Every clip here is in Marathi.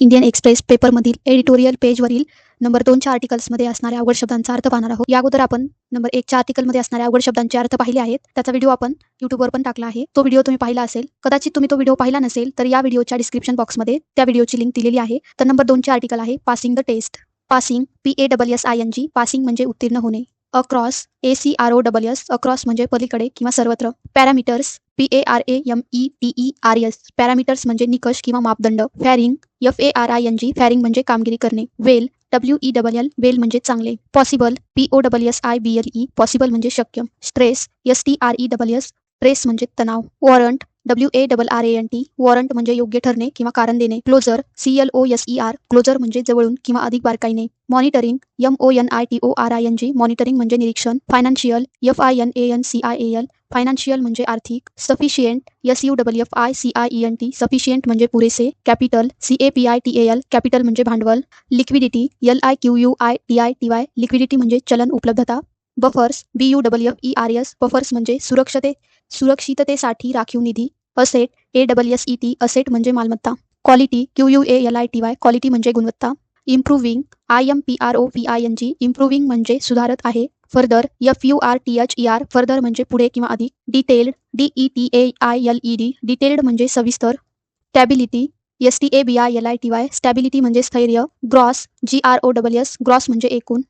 इंडियन एक्सप्रेस पेपरमधील एडिटोरियल पेजवरील नंबर दोनच्या आर्टिकल्समध्ये असणाऱ्या अवघड शब्दांचा अर्थ पाहणार आहोत. या अगोदर आपण नंबर एकच्या आर्टिकलमध्ये असणाऱ्या अवघड शब्दांचे अर्थ पाहिले आहेत. त्याचा व्हिडिओ आपण युट्यूबवर पण टाकला आहे. तो व्हिडिओ तुम्ही पाहिला असेल. कदाचित तुम्ही तो व्हिडिओ पाहिला नसेल तर या व्हिडिओच्या डिस्क्रिप्शन बॉक्समध्ये त्या व्हिडिओची लिंक दिलेली आहे. तर नंबर दोनचे आर्टिकल आहे passing the test passing P A double S I N G passing म्हणजे उत्तीर्ण होणे. Across A C R O double S across म्हणजे पलीकडे किंवा सर्वत्र. Parameters P A R A M E T E R S parameters म्हणजे निकष किंवा मापदंड. Faring F A R I N G faring म्हणजे कामगिरी करणे. Well W E double L well म्हणजे चांगले. Possible P O double S I B L E possible म्हणजे शक्य. Stress S T R E double S stress म्हणजे तणाव. Warrant W A double R A N T warrant म्हणजे योग्य ठरणे किंवा कारण देणे. Closer C L O S E R closer म्हणजे जवळून किंवा अधिक बारकाईने. Monitoring M O N I T O R I N G monitoring म्हणजे निरीक्षण. Financial F I N A N C I A L financial म्हणजे आर्थिक sufficient S U W F I C I E N T sufficient म्हणजे पुरेसे capital C A P I T A L capital म्हणजे भांडवल liquidity L I Q U I T I T Y liquidity म्हणजे चलन उपलब्धता buffers B U W F E R S buffers म्हणजे सुरक्षते सुरक्षिततेसाठी राखीव निधी asset A W S E T asset म्हणजे मालमत्ता quality Q U A L I T Y quality म्हणजे गुणवत्ता improving I M P R O P I N G improving म्हणजे सुधारत आहे further F U R T H E R further म्हणजे पुढे किंवा अधिक detailed D E T A I L E D detailed म्हणजे सविस्तर stability S T A B I L I T Y stability म्हणजे स्थैर्य gross G R O double S gross म्हणजे एकूण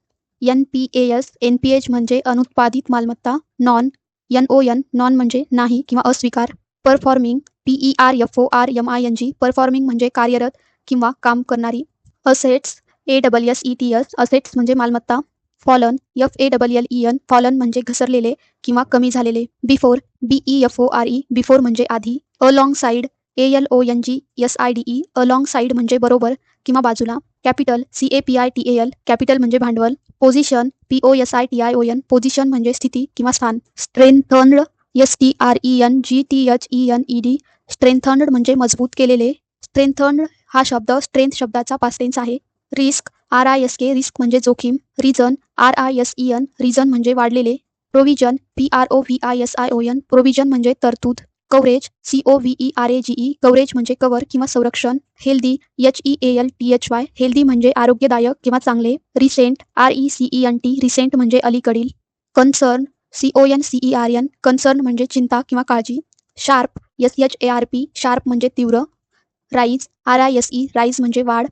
N P A S N P H म्हणजे अनुत्पादित मालमत्ता non N O N non म्हणजे नाही किंवा अस्वीकार performing P E R F O R M I N G performing म्हणजे कार्यरत किंवा काम करणारी assets A double S E T S assets म्हणजे मालमत्ता fallen F A double L E N fallen म्हणजे घसरलेले किंवा कमी झालेले before B E F O R E before म्हणजे आधी alongside A L O N G S I D E alongside म्हणजे बरोबर किंवा बाजूला capital C A P I T A L capital म्हणजे भांडवल position P O S I T I O N position म्हणजे स्थिती किंवा स्थान strengthened S T R E N G T H E N E D strengthened म्हणजे मजबूत केलेले स्ट्रेंथन्ड हा शब्द स्ट्रेंथ शब्दाचा पास्टेन्स आहे risk R I S K risk म्हणजे जोखीम risen R I S E N risen म्हणजे वाढलेले provision P R O V I S I O N provision म्हणजे तरतूद coverage C O V E R A G E coverage म्हणजे कव्हर किंवा संरक्षण healthy H E A L T H Y healthy म्हणजे आरोग्यदायक किंवा चांगले recent R E C E N T recent म्हणजे अलीकडील concern C O N C E R N concern म्हणजे चिंता किंवा काळजी sharp S H A R P sharp म्हणजे तीव्र rise R I S E rise म्हणजे वाढ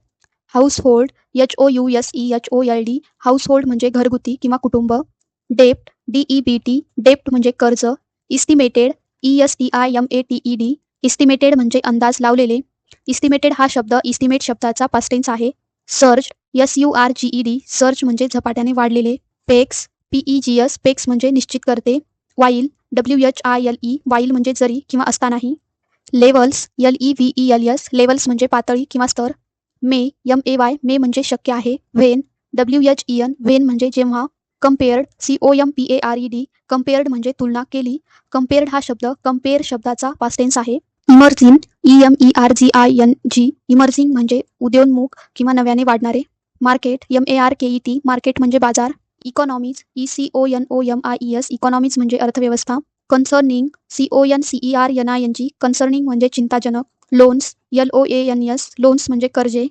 household H O U S E H O L D household म्हणजे घरगुती किंवा कुटुंब डेप्ट डी ई बी टी डेप्ट म्हणजे कर्ज estimated E S T I M A T E D estimated म्हणजे अंदाज लावलेले. इस्टिमेटेड हा शब्द इस्टिमेट शब्दाचा पास्टेन्स आहे. Surged S U R G E D surged म्हणजे झपाट्याने वाढलेले. Pegs P E G S pegs म्हणजे निश्चित करते. While W H I L E while म्हणजे जरी किंवा असतानाही. Levels L E V E L S levels म्हणजे पातळी किंवा स्तर. मे यम ए वाय मे म्हणजे शक्य आहे. When W H E N when म्हणजे जेव्हा compared C O M P A R E D compared म्हणजे तुलना केली. कम्पेअर्ड हा शब्द कंपेअर शब्दाचा पास्टेन्स आहे. Emerging E M E R G I N G emerging म्हणजे उदयोन्मुख किंवा नव्याने वाढणारे. Market M A R K E T market म्हणजे बाजार. Economies E C O N O M I E S economies म्हणजे अर्थव्यवस्था. Concerning C O N C E R N I N G concerning म्हणजे चिंताजनक. Loans L O A N S loans म्हणजे कर्जे.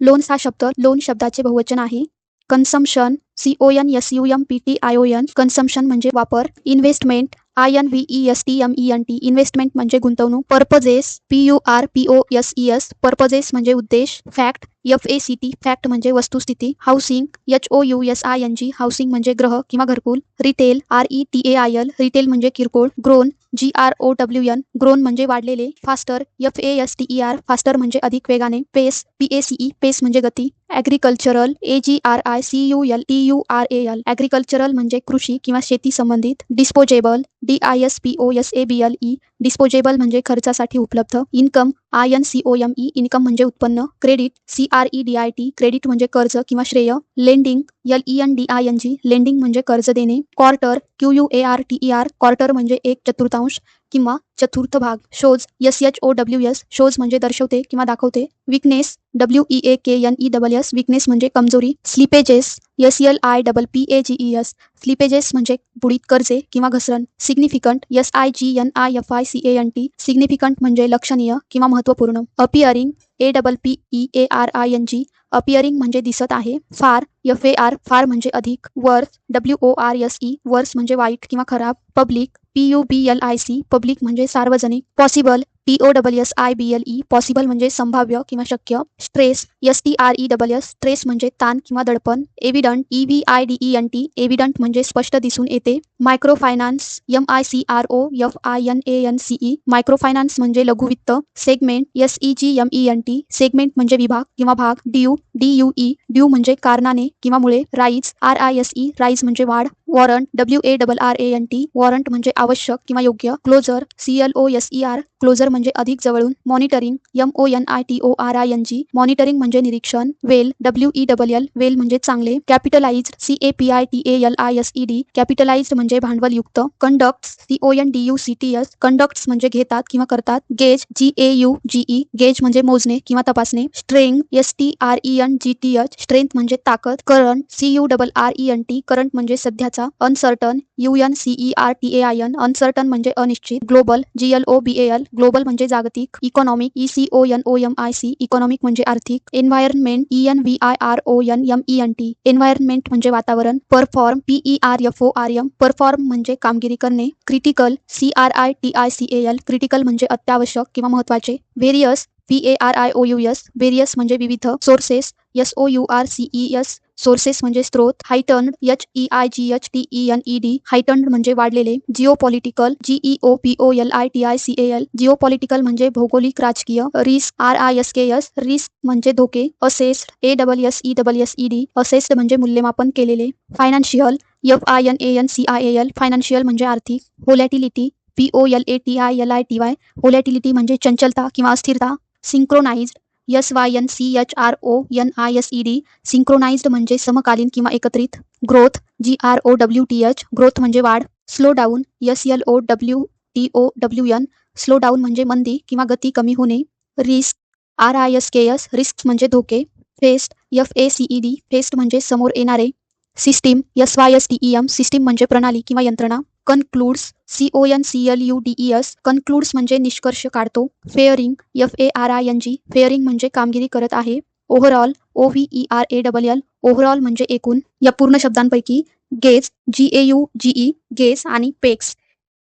लोन्स हा शब्द लोन शब्दाचे बहुवचन आहे. Consumption C O N S U M P T I O N consumption म्हणजे वापर investment I N V E S T M E N T investment म्हणजे गुंतवणूक purposes P U R P O S E S purposes म्हणजे उद्देश fact F A C T fact म्हणजे वस्तुस्थिती housing H O U S I N G housing म्हणजे ग्रह किंवा घरकुल retail R E T A I L retail म्हणजे किरकोळ grown G R O W N grown म्हणजे वाढलेले faster F A S T E R faster म्हणजे अधिक वेगाने pace P A C E pace म्हणजे गती agricultural A G R I C U L T U R A L agricultural म्हणजे कृषी किंवा शेती संबंधित disposable D I S P O S A B L E disposable म्हणजे खर्चासाठी उपलब्ध income I N C O M E income म्हणजे उत्पन्न credit C R E D I T credit म्हणजे कर्ज किंवा श्रेय lending L E N D I N G lending म्हणजे कर्ज देणे quarter Q U A R T E R quarter म्हणजे एक चतुर्थांश किंवा चतुर्थ भाग shows S H O W S shows म्हणजे दर्शवते किंवा दाखवते. Weakness W E A K N E double S weakness म्हणजे कमजोरी. Slippages S L I double P A G E S slippages म्हणजे बुडीत कर्जे किंवा घसरण. Significant S I G N I F I C A N T significant म्हणजे लक्षणीय किंवा महत्त्वपूर्ण. Appearing A double P E A R I N G appearing म्हणजे दिसत आहे. फार एफ ए आर फार म्हणजे अधिक worse W O R S E worse म्हणजे वाईट किंवा खराब public P U B L I C public म्हणजे सार्वजनिक possible P O double S I B L E possible म्हणजे संभाव्य किंवा शक्य stress S T R E double S stress म्हणजे ताण किंवा दडपण evident E V I D E N T evident म्हणजे स्पष्ट दिसून येते microfinance M I C R O F I N A N C E microfinance म्हणजे लघुवित्त segment S E G M E N T segment म्हणजे विभाग किंवा भाग due D U E due म्हणजे कारणाने किंवा मुळे rise R I S E rise म्हणजे वाढ. Warrant W A double R A N T warrant म्हणजे आवश्यक किंवा योग्य closer C L O S E R closer म्हणजे अधिक जवळून monitoring M O N I T O R I N G monitoring म्हणजे निरीक्षण well W E double L well म्हणजे चांगले capitalise C A P I T A L I S E D capitalise म्हणजे भांडवलयुक्त conduct C O N D U C T S conducts म्हणजे घेतात किंवा करतात gauge G A U G E gauge म्हणजे मोजणे किंवा तपासणे strength S T R E N G T H strength म्हणजे ताकद current C U double R E N T current म्हणजे सध्याचा uncertain U N C E R T A I N uncertain म्हणजे अनिश्चित global G L O B L global म्हणजे जागतिक economic E C O N O M I C economic म्हणजे आर्थिक environment E N V I R O N M E N T environment म्हणजे वातावरण perform P E R F O R M perform म्हणजे कामगिरी करणे critical C R I T I C A L critical म्हणजे अत्यावश्यक किंवा महत्त्वाचे various P A R I O U S various म्हणजे विविध sources S O U R C E S sources म्हणजे स्त्रोत heightened H E I G H T E N E D heightened म्हणजे वाढलेले geopolitical G E O P O L I T I C A L geopolitical म्हणजे भौगोलिक, राजकीय risk R I S K S risk म्हणजे धोके assessed A double S E double S E D assessed म्हणजे मूल्यमापन केलेले financial F I N A N C I L financial म्हणजे आर्थिक volatility P O L A T I L I T Y volatility म्हणजे चंचलता किंवा अस्थिरता synchronised S Y N C H R O N I S E D synchronised म्हणजे समकालीन किंवा एकत्रित. Growth G R O W T H growth म्हणजे वाढ. Slowdown S L O W T O W N slowdown म्हणजे मंदी किंवा गती कमी होणे. Risk R I S K S risk म्हणजे धोके. Faced F A C E D faced म्हणजे समोर येणारे. System S Y S T E M system म्हणजे प्रणाली किंवा यंत्रणा. Concludes C O N C L U D E S concludes म्हणजे निष्कर्ष काढतो. Faring F A R I N G faring म्हणजे कामगिरी करत आहे. Overall O V E R A double L overall म्हणजे एकूण. या पूर्ण शब्दांपैकी gauge G A U G E gauge आणि pegs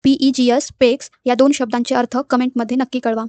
P E G S pegs या दोन शब्दांचे अर्थ कमेंटमध्ये नक्की कळवा.